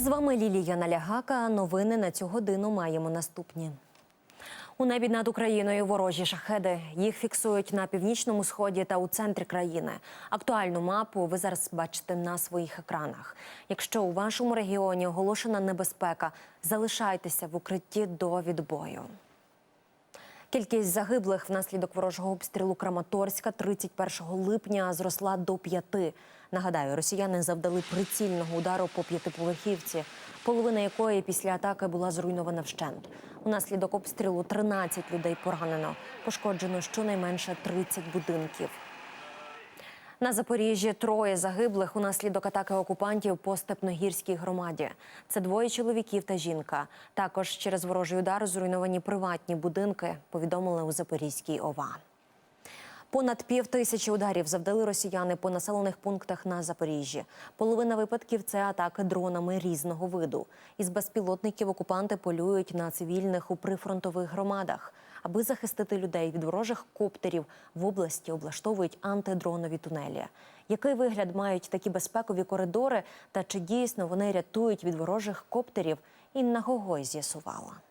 З вами Лілія Налягака. Новини на цю годину маємо наступні. У небі над Україною ворожі шахеди. Їх фіксують на північному сході та у центрі країни. Актуальну мапу ви зараз бачите на своїх екранах. Якщо у вашому регіоні оголошена небезпека, залишайтеся в укритті до відбою. Кількість загиблих внаслідок ворожого обстрілу Краматорська 31 липня зросла до п'яти. Нагадаю, росіяни завдали прицільного удару по п'ятиповерхівці, половина якої після атаки була зруйнована вщент. Унаслідок обстрілу 13 людей поранено. Пошкоджено щонайменше 30 будинків. На Запоріжжі троє загиблих унаслідок атаки окупантів по Степногірській громаді. Це двоє чоловіків та жінка. Також через ворожий удар зруйновані приватні будинки, повідомили у Запорізькій ОВА. Понад пів тисячі ударів завдали росіяни по населених пунктах на Запоріжжі. Половина випадків це атаки дронами різного виду. Із безпілотників окупанти полюють на цивільних у прифронтових громадах. Аби захистити людей від ворожих коптерів в області облаштовують антидронові тунелі. Який вигляд мають такі безпекові коридори та чи дійсно вони рятують від ворожих коптерів? Інна Гогой з'ясувала.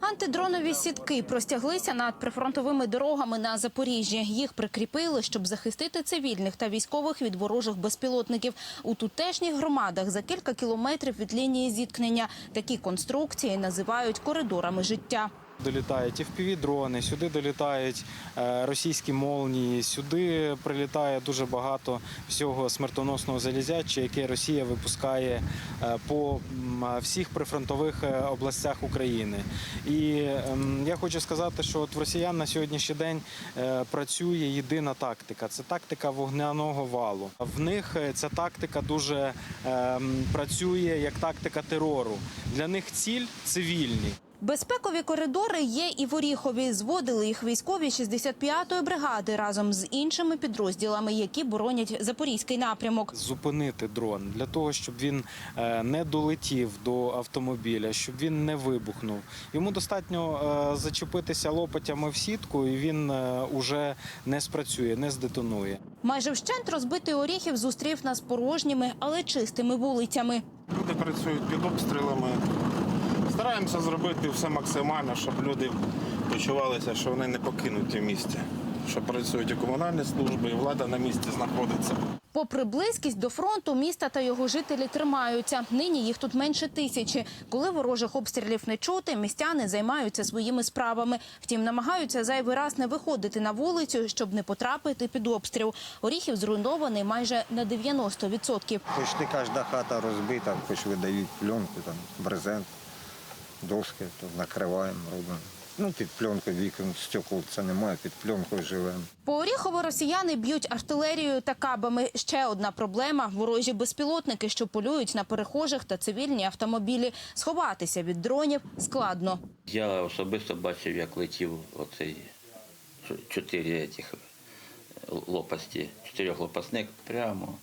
Антидронові сітки простяглися над прифронтовими дорогами на Запоріжжі. Їх прикріпили, щоб захистити цивільних та військових від ворожих безпілотників. У тутешніх громадах за кілька кілометрів від лінії зіткнення такі конструкції називають коридорами життя. Долітають fpv дрони, сюди долітають е, російські молнії, сюди прилітає дуже багато всього смертоносного залізяча, яке Росія випускає е, по всіх прифронтових е, областях України. І ем, я хочу сказати, що от в росіян на сьогоднішній день працює єдина тактика це тактика вогняного валу. В них ця тактика дуже ем, працює як тактика терору. Для них ціль цивільні. Безпекові коридори є і в Оріхові. Зводили їх військові 65-ї бригади разом з іншими підрозділами, які боронять запорізький напрямок. зупинити дрон для того, щоб він е, не долетів до автомобіля, щоб він не вибухнув. Йому достатньо е, зачепитися лопатями в сітку, і він е, уже не спрацює, не здетонує. Майже вщент розбитий Оріхів зустрів нас порожніми, але чистими вулицями. Люди працюють під обстрілами. Стараємося зробити все максимально, щоб люди почувалися, що вони не покинуті в місті. Що працюють і комунальні служби, і влада на місці знаходиться. Попри близькість до фронту, міста та його жителі тримаються. Нині їх тут менше тисячі. Коли ворожих обстрілів не чути, містяни займаються своїми справами. Втім, намагаються зайвий раз не виходити на вулицю, щоб не потрапити під обстріл. Оріхів зруйнований майже на 90%. Почти кожна хата розбита, хоч видають пленку, там, брезент, доски, то накриваємо, робимо. Ну, під пленкою вікон, стекол це немає, під пленкою живемо. По Оріхово росіяни б'ють артилерією та кабами. Ще одна проблема – ворожі безпілотники, що полюють на перехожих та цивільні автомобілі. Сховатися від дронів складно. Я особисто бачив, як летів оцей чотири цих лопасті, чотирьохлопасник прямо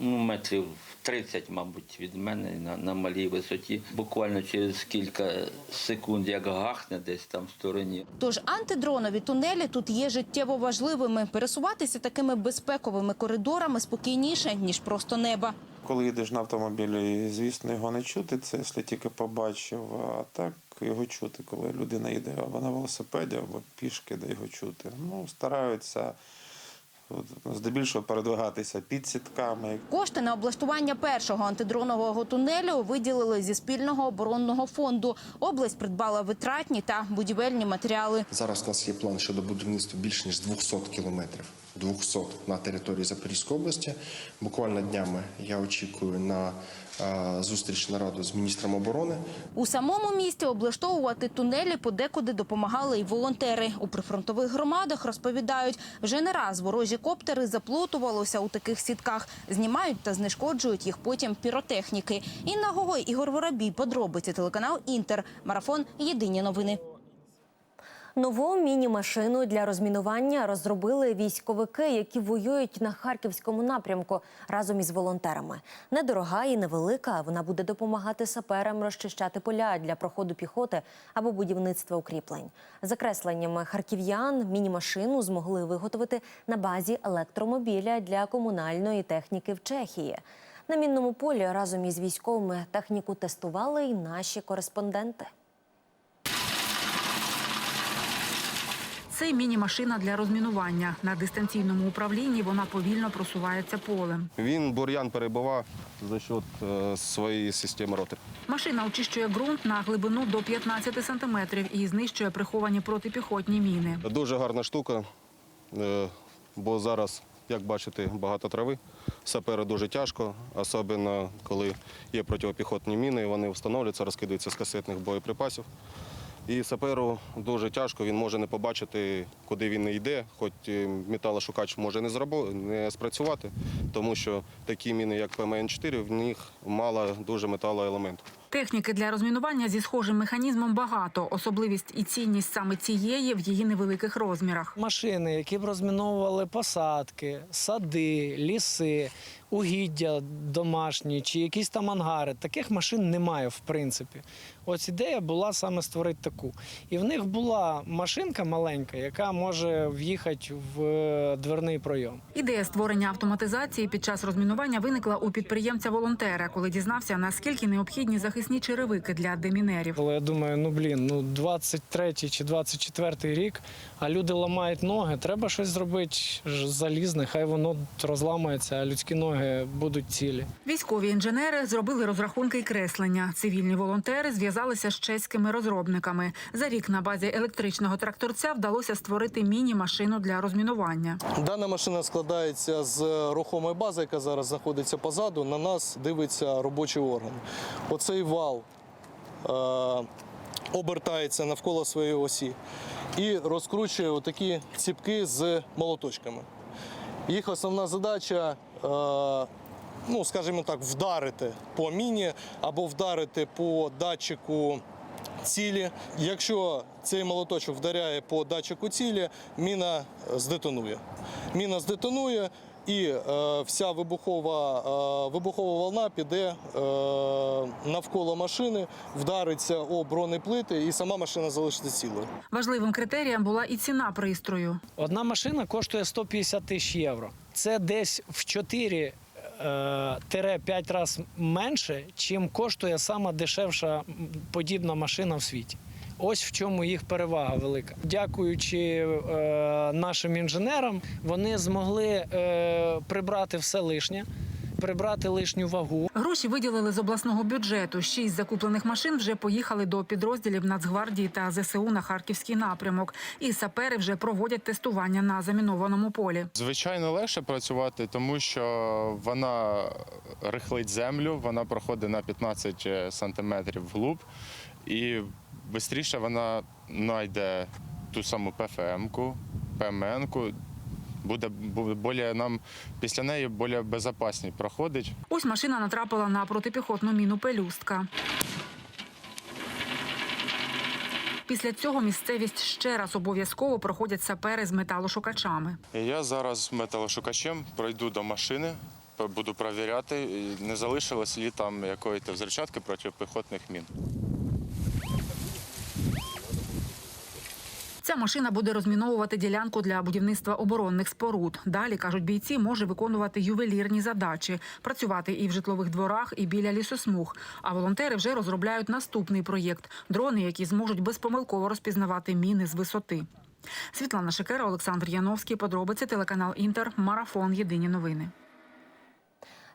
ну, метрів 30, мабуть, від мене на, на малій висоті. Буквально через кілька секунд, як гахне десь там в стороні. Тож антидронові тунелі тут є життєво важливими. Пересуватися такими безпековими коридорами спокійніше, ніж просто неба. Коли їдеш на автомобілі, звісно, його не чути, це якщо тільки побачив, а так його чути, коли людина їде або на велосипеді, або пішки, де його чути. Ну, стараються здебільшого передвигатися під сітками. Кошти на облаштування першого антидронового тунелю виділили зі спільного оборонного фонду. Область придбала витратні та будівельні матеріали. Зараз у нас є план щодо будівництва більш ніж 200 кілометрів. 200 на території Запорізької області. Буквально днями я очікую на е, зустріч нараду з міністром оборони. У самому місті облаштовувати тунелі подекуди допомагали й волонтери. У прифронтових громадах розповідають, вже не раз ворожі коптери заплутувалося у таких сітках, знімають та знешкоджують їх потім піротехніки. Інна Гогой, Ігор Воробій, подробиці телеканал Інтер. Марафон. Єдині новини. Нову міні-машину для розмінування розробили військовики, які воюють на харківському напрямку разом із волонтерами. Недорога і невелика. Вона буде допомагати саперам розчищати поля для проходу піхоти або будівництва укріплень. За кресленнями харків'ян міні-машину змогли виготовити на базі електромобіля для комунальної техніки в Чехії. На мінному полі разом із військовими техніку тестували й наші кореспонденти. Це міні-машина для розмінування. На дистанційному управлінні вона повільно просувається полем. Він бур'ян перебував за счет е, своєї системи ротор. Машина очищує ґрунт на глибину до 15 сантиметрів і знищує приховані протипіхотні міни. Дуже гарна штука, е, бо зараз, як бачите, багато трави. Сапери дуже тяжко, особливо коли є протипіхотні міни, вони встановлюються, розкидаються з касетних боєприпасів. І саперу дуже тяжко, він може не побачити, куди він йде, хоч і металошукач може не, зрабо- не спрацювати, тому що такі міни, як ПМН-4, в них мало дуже металоелементу. Техніки для розмінування зі схожим механізмом багато. Особливість і цінність саме цієї в її невеликих розмірах. Машини, які б розміновували посадки, сади, ліси, угіддя домашні чи якісь там ангари. Таких машин немає, в принципі. Ось ідея була саме створити таку. І в них була машинка маленька, яка може в'їхати в е, дверний пройом. Ідея створення автоматизації під час розмінування виникла у підприємця-волонтера, коли дізнався, наскільки необхідні захисні черевики для демінерів. Але я думаю, ну блін, ну 23 чи 24 рік, а люди ламають ноги. Треба щось зробити залізне, хай воно розламається, а людські ноги будуть цілі. Військові інженери зробили розрахунки і креслення. Цивільні волонтери зв'язалися з чеськими розробниками. За рік на базі електричного тракторця вдалося створити міні-машину для розмінування. Дана машина складається з рухомої бази, яка зараз знаходиться позаду. На нас дивиться робочий орган. Оцей вал е, обертається навколо своєї осі і розкручує отакі ціпки з молоточками. Їх основна задача, е, ну скажімо так, вдарити по міні або вдарити по датчику цілі. Якщо цей молоточок вдаряє по датчику цілі, міна е, здетонує. Міна здетонує. І е, вся вибухова, е, вибухова волна піде е, навколо машини, вдариться о бронеплити, і сама машина залишиться цілою. Важливим критерієм була і ціна пристрою. Одна машина коштує 150 тисяч євро. Це десь в 4 5 разів менше, чим коштує сама дешевша подібна машина в світі. Ось в чому їх перевага велика. Дякуючи е, нашим інженерам, вони змогли е, прибрати все лишнє, прибрати лишню вагу. Гроші виділили з обласного бюджету. Шість закуплених машин вже поїхали до підрозділів Нацгвардії та ЗСУ на харківський напрямок. І сапери вже проводять тестування на замінованому полі. Звичайно, легше працювати, тому що вона рихлить землю, вона проходить на 15 сантиметрів вглуб, і швидше вона знайде ту саму ПФМ-ку, ПМН-ку. Буде, более, нам після неї більш безпечні проходить. Ось машина натрапила на протипіхотну міну пелюстка. Після цього місцевість ще раз обов'язково проходять сапери з металошукачами. Я зараз металошукачем пройду до машини, буду перевіряти, не залишилось лі там якоїсь взрывчатки протипіхотних мін. Ця машина буде розміновувати ділянку для будівництва оборонних споруд. Далі кажуть бійці, може виконувати ювелірні задачі, працювати і в житлових дворах, і біля лісосмуг. А волонтери вже розробляють наступний проєкт дрони, які зможуть безпомилково розпізнавати міни з висоти. Світлана Шекера, Олександр Яновський. Подробиці телеканал Інтер. Марафон. Єдині новини.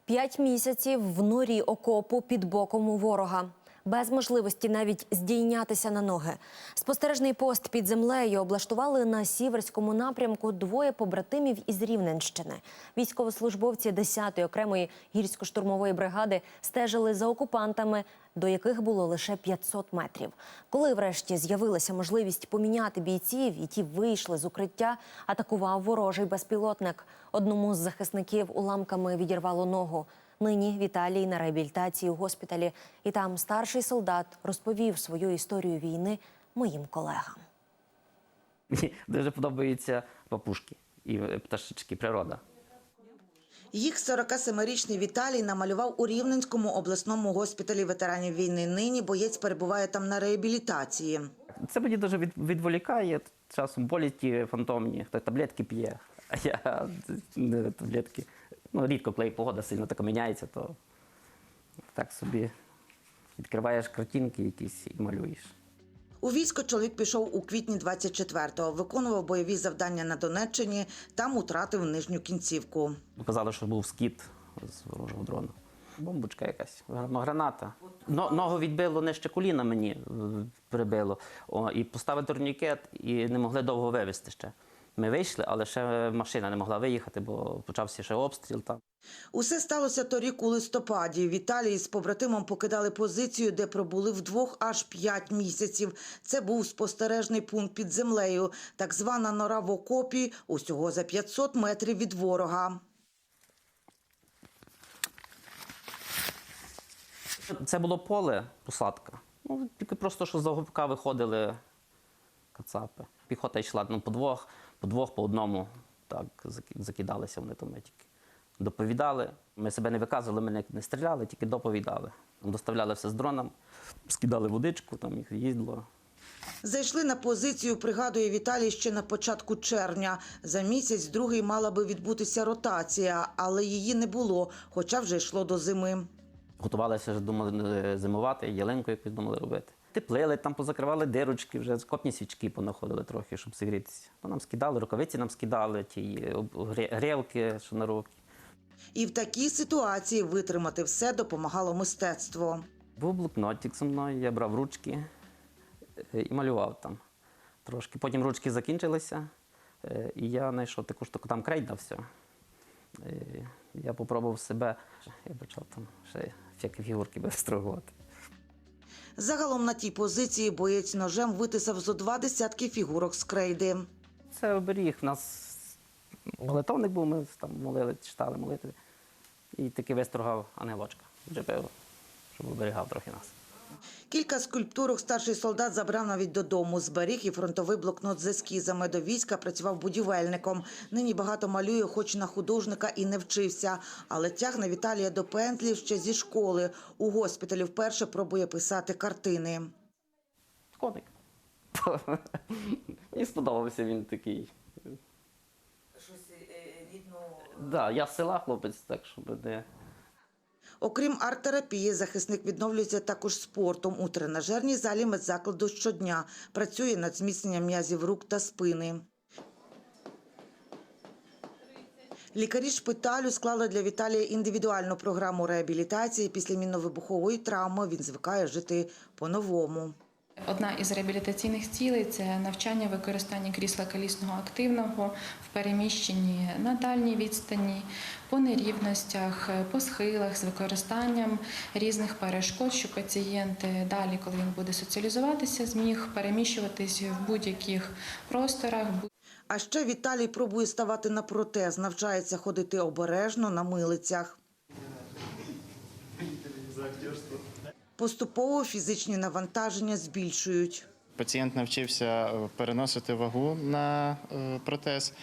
П'ять місяців в норі окопу під боком у ворога. Без можливості навіть здійнятися на ноги. Спостережний пост під землею облаштували на сіверському напрямку двоє побратимів із Рівненщини. Військовослужбовці 10-ї окремої гірсько-штурмової бригади стежили за окупантами, до яких було лише 500 метрів. Коли врешті з'явилася можливість поміняти бійців, і ті вийшли з укриття, атакував ворожий безпілотник. Одному з захисників уламками відірвало ногу. Нині Віталій на реабілітації у госпіталі, і там старший солдат розповів свою історію війни моїм колегам. Мені дуже подобаються папушки і е, пташечки, природа. Їх 47-річний Віталій намалював у Рівненському обласному госпіталі ветеранів війни. Нині боєць перебуває там на реабілітації. Це мені дуже відволікає. Часом болі ті фантомні, хто таблетки п'є, а я не таблетки Ну, рідко, коли погода сильно така міняється, то так собі відкриваєш картинки якісь і малюєш. У військо чоловік пішов у квітні 24-го, виконував бойові завдання на Донеччині, там утратив нижню кінцівку. Казали, що був скіт з ворожого дрона. Бомбочка якась, гра- граната. Но, ногу відбило нижче коліна мені е, прибило. О, і поставили турнікет, і не могли довго вивезти ще. Ми вийшли, але ще машина не могла виїхати, бо почався ще обстріл там. Усе сталося торік у листопаді. Віталій з побратимом покидали позицію, де пробули вдвох аж п'ять місяців. Це був спостережний пункт під землею, так звана нора в окопі, усього за 500 метрів від ворога. Це було поле, посадка. Ну, тільки просто, що з загубка виходили кацапи. Піхота йшла ну, по двох, по двох, по одному. Так, закидалися вони там ми тільки. Доповідали. Ми себе не виказували, ми не- не стріляли, тільки доповідали. Доставляли все з дроном, скидали водичку, там їх їздило. Зайшли на позицію, пригадує Віталій ще на початку червня. За місяць другий мала би відбутися ротація, але її не було, хоча вже йшло до зими. Готувалися думали е, зимувати, ялинку якусь думали робити. Теплили, там позакривали дирочки, вже копні свічки понаходили трохи, щоб зігрітися. То нам скидали, рукавиці нам скидали, ті е, грілки, що на руки. І в такій ситуації витримати все допомагало мистецтво. Був блокнотик зі мною, я брав ручки е, і малював там трошки. Потім ручки закінчилися, е, і я знайшов таку штуку, там крейда все. Е, Я попробував себе, я почав там ще всякі фігурки вистрогувати. Загалом на тій позиції боєць ножем витисав зо два десятки фігурок з крейди. Це оберіг. У нас молитовник був, ми там молили, читали молитви. І таки вистрогав ангелочка, щоб оберігав трохи нас. Кілька скульптурок старший солдат забрав навіть додому. Зберіг і фронтовий блокнот з ескізами. До війська працював будівельником. Нині багато малює, хоч на художника і не вчився. Але тягне Віталія до пентлів ще зі школи. У госпіталі вперше пробує писати картини. Коник. Мені сподобався він такий. Щось рідно. Да, я з села хлопець, так щоб не. Окрім арт-терапії, захисник відновлюється також спортом. У тренажерній залі медзакладу щодня. Працює над зміцненням м'язів рук та спини. Лікарі шпиталю склали для Віталія індивідуальну програму реабілітації. Після мінно-вибухової травми він звикає жити по-новому. Одна із реабілітаційних цілей це навчання використання крісла колісного активного в переміщенні на дальній відстані, по нерівностях, по схилах з використанням різних перешкод, щоб пацієнт далі, коли він буде соціалізуватися, зміг переміщуватись в будь-яких просторах. А ще Віталій пробує ставати на протез, навчається ходити обережно на милицях. Поступово фізичні навантаження збільшують. Пацієнт навчився е, переносити вагу на е, протез,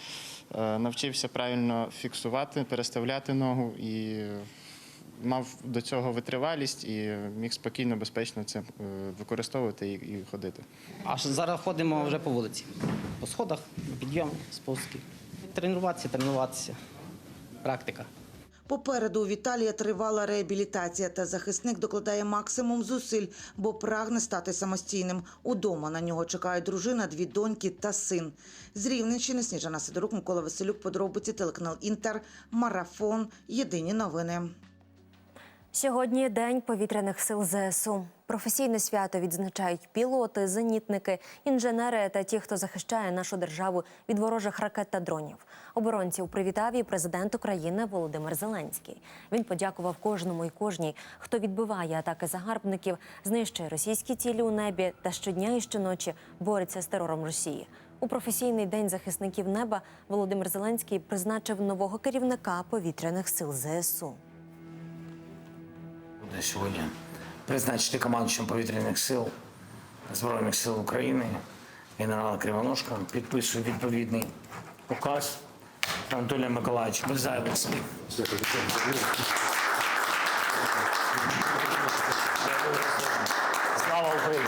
е, навчився правильно фіксувати, переставляти ногу і мав до цього витривалість і міг спокійно, безпечно це використовувати і, і ходити. А зараз ходимо вже по вулиці. По сходах, підйом, спуски. Тренуватися, тренуватися. Практика. Попереду у Віталія тривала реабілітація, та захисник докладає максимум зусиль, бо прагне стати самостійним. Удома на нього чекають дружина, дві доньки та син. З Рівненщини Сніжана Сидорук, Микола Василюк, подробиці, телеканал Інтер, Марафон, Єдині новини. Сьогодні день повітряних сил ЗСУ. Професійне свято відзначають пілоти, зенітники, інженери та ті, хто захищає нашу державу від ворожих ракет та дронів. Оборонців привітав і президент України Володимир Зеленський. Він подякував кожному і кожній, хто відбиває атаки загарбників, знищує російські цілі у небі та щодня і щоночі бореться з терором Росії. У професійний день захисників неба Володимир Зеленський призначив нового керівника повітряних сил ЗСУ. Буде сьогодні призначити командуючим повітряних сил Збройних сил України генерала Кривоножка. Підписую відповідний указ Анатолія Миколаївича. Без зайвих слів. Слава Україні!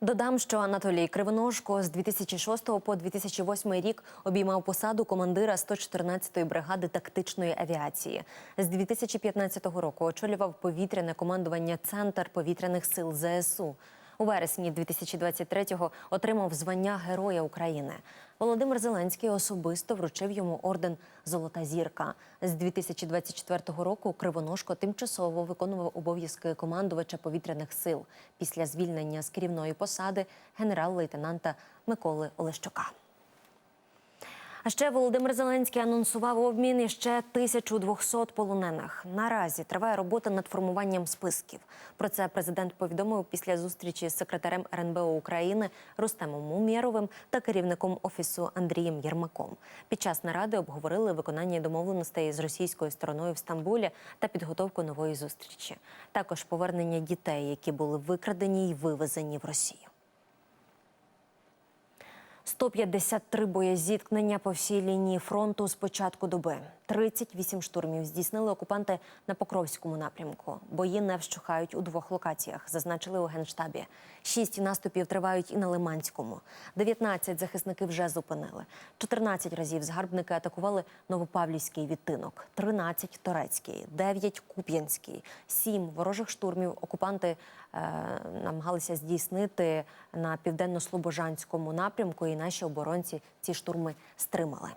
Додам, що Анатолій Кривоножко з 2006 по 2008 рік обіймав посаду командира 114-ї бригади тактичної авіації. З 2015 року очолював повітряне командування Центр повітряних сил ЗСУ. У вересні 2023-го отримав звання Героя України. Володимир Зеленський особисто вручив йому орден Золота зірка. З 2024 року Кривоножко тимчасово виконував обов'язки командувача повітряних сил після звільнення з керівної посади генерал-лейтенанта Миколи Олещука. А ще Володимир Зеленський анонсував обмін іще 1200 полонених. Наразі триває робота над формуванням списків. Про це президент повідомив після зустрічі з секретарем РНБО України Рустемом Умєровим та керівником офісу Андрієм Єрмаком. Під час наради обговорили виконання домовленостей з російською стороною в Стамбулі та підготовку нової зустрічі. Також повернення дітей, які були викрадені й вивезені в Росію. 153 боєзіткнення по всій лінії фронту з початку доби. 38 штурмів здійснили окупанти на Покровському напрямку. Бої не вщухають у двох локаціях, зазначили у генштабі. Шість наступів тривають і на Лиманському. 19 захисники вже зупинили. 14 разів згарбники атакували Новопавлівський відтинок, 13 – Торецький, 9 – Куп'янський, 7 ворожих штурмів окупанти е, намагалися здійснити на південно-слобожанському напрямку, і наші оборонці ці штурми стримали.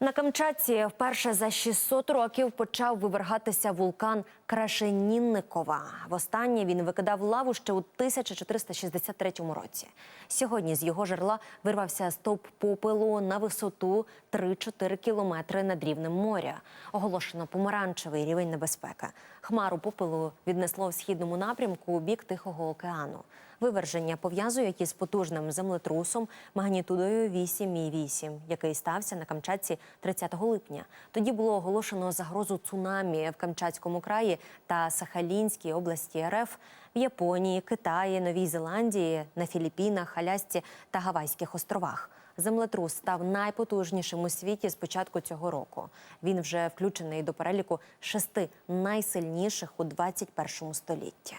На Камчатці вперше за 600 років почав вивергатися вулкан Крашенінникова. Востаннє він викидав лаву ще у 1463 році. Сьогодні з його жерла вирвався стовп попелу на висоту 3-4 кілометри над рівнем моря. Оголошено помаранчевий рівень небезпеки. Хмару попелу віднесло в східному напрямку у бік Тихого океану. Виверження пов'язують із потужним землетрусом магнітудою 8,8, який стався на Камчатці 30 липня. Тоді було оголошено загрозу цунамі в Камчатському краї та Сахалінській області РФ, в Японії, Китаї, Новій Зеландії, на Філіппінах, Алясці та Гавайських островах. Землетрус став найпотужнішим у світі з початку цього року. Він вже включений до переліку шести найсильніших у 21 столітті.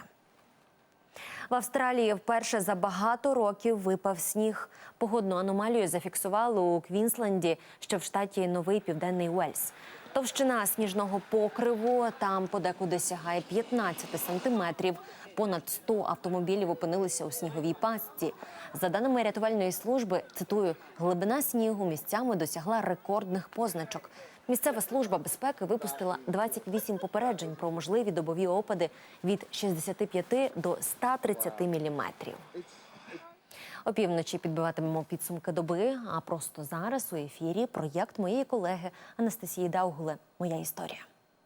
В Австралії вперше за багато років випав сніг. Погодну аномалію зафіксували у Квінсленді, що в штаті Новий Південний Уельс. Товщина сніжного покриву там подекуди сягає 15 сантиметрів. Понад 100 автомобілів опинилися у сніговій пастці. За даними рятувальної служби, цитую, глибина снігу місцями досягла рекордних позначок. Місцева служба безпеки випустила 28 попереджень про можливі добові опади від 65 до 130 міліметрів. Опівночі підбиватимемо підсумки доби. А просто зараз у ефірі проєкт моєї колеги Анастасії Даугуле Моя історія.